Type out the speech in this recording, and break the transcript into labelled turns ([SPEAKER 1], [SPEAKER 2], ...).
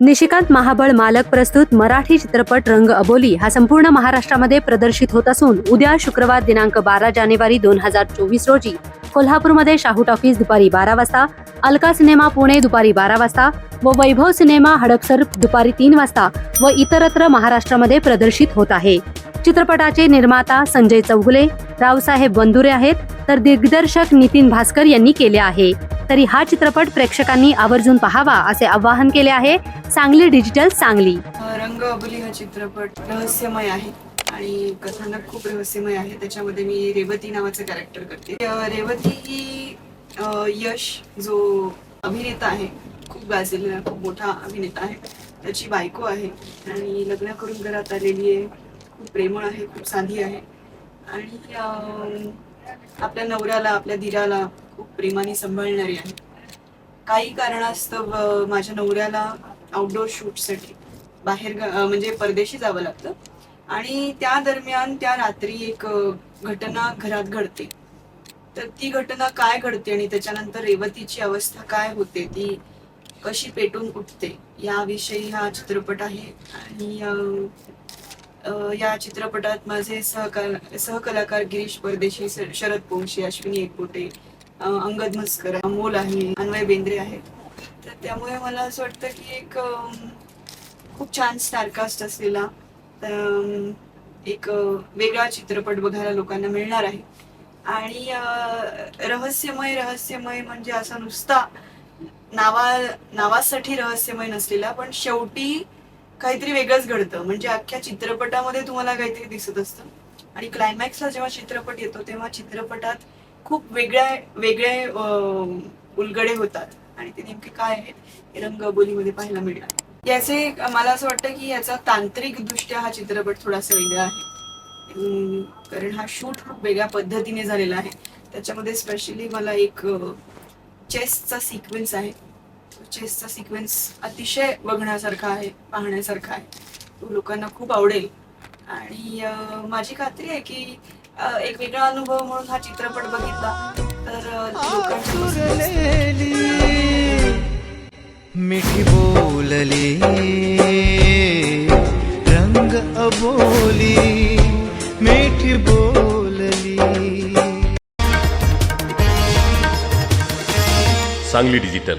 [SPEAKER 1] निशिकांत महाबळ मालक प्रस्तुत मराठी चित्रपट रंग अबोली हा संपूर्ण महाराष्ट्रामध्ये प्रदर्शित होत असून उद्या शुक्रवार दिनांक बारा जानेवारी दोन हजार चोवीस रोजी कोल्हापूरमध्ये शाहू टॉकीज दुपारी बारा वाजता अलका सिनेमा पुणे दुपारी बारा वाजता व वैभव सिनेमा हडपसर दुपारी तीन वाजता व इतरत्र महाराष्ट्रामध्ये प्रदर्शित होत आहे. चित्रपटाचे निर्माता संजय चौगुले रावसाहेब बंधुरे आहेत तर दिग्दर्शक नितीन भास्कर यांनी केले आहे. तरी हा चित्रपट प्रेक्षकांनी आवर्जून पाहावा असे आवाहन केले आहे सांगली डिजिटल सांगली.
[SPEAKER 2] रंग अबोली हा चित्रपट रहस्यमय आहे आणि कथानक खूप रहस्यमय आहे. त्याच्यामध्ये मी रेवती नावाचं कॅरेक्टर करते. रेवती ही यश जो अभिनेता आहे खूप गाजलेला खूप मोठा अभिनेता आहे. त्याची बायको आहे आणि लग्न करून घरात आलेली आहे. खूप प्रेमळ आहे खूप साधी आहे. आणि आपल्या नवऱ्याला आपल्या धीराला खूप प्रेमाने सांभाळणारी आहे. काही कारणास्तव माझ्या नवऱ्याला आउटडोर शूटसाठी बाहेर म्हणजे परदेशी जावं लागतं. आणि त्या दरम्यान त्या रात्री एक घटना घरात घडते. तर ती घटना काय घडते आणि त्याच्यानंतर रेवतीची अवस्था काय होते ती कशी पेटून उठते याविषयी हा चित्रपट आहे. आणि या चित्रपटात माझे सहकार सहकलाकार गिरीश परदेशी शरद पोंशी अश्विनी एकबोटे अंगद मस्कर अमोल आहे अन्वय बेंद्रे आहेत. तर त्यामुळे मला असं वाटतं की एक खूप छान स्टारकास्ट असलेला एक वेगळा चित्रपट बघायला लोकांना मिळणार आहे. आणि रहस्यमय रहस्यमय म्हणजे असा नुसता नावा नावासाठी रहस्यमय नसलेला पण शेवटी काहीतरी वेगळंच घडतं. म्हणजे अख्ख्या चित्रपटामध्ये तुम्हाला काहीतरी दिसत असतं. आणि क्लायमॅक्सला जेव्हा चित्रपट येतो तेव्हा चित्रपटात खूप वेगळ्या वेगळे उलगडे होतात. आणि ते नेमके काय आहेत हे रंगबोलीमध्ये पाहायला मिळणार. याचे मला असं वाटतं की याचा तांत्रिक दृष्ट्या हा चित्रपट थोडासा वेगळा आहे. कारण हा शूट खूप वेगळ्या पद्धतीने झालेला आहे. त्याच्यामध्ये स्पेशली मला एक चेसचा सिक्वेन्स आहे. चेसचा सिक्वेन्स अतिशय बघण्यासारखा आहे पाहण्यासारखा आहे. तो लोकांना खूप आवडेल. आणि माझी खात्री आहे की एक वेगळा अनुभव म्हणून हा चित्रपट बघितला तर
[SPEAKER 3] मिठी बोलली रंग अबोली मिठी बोलली.
[SPEAKER 4] सांगली डिजिटल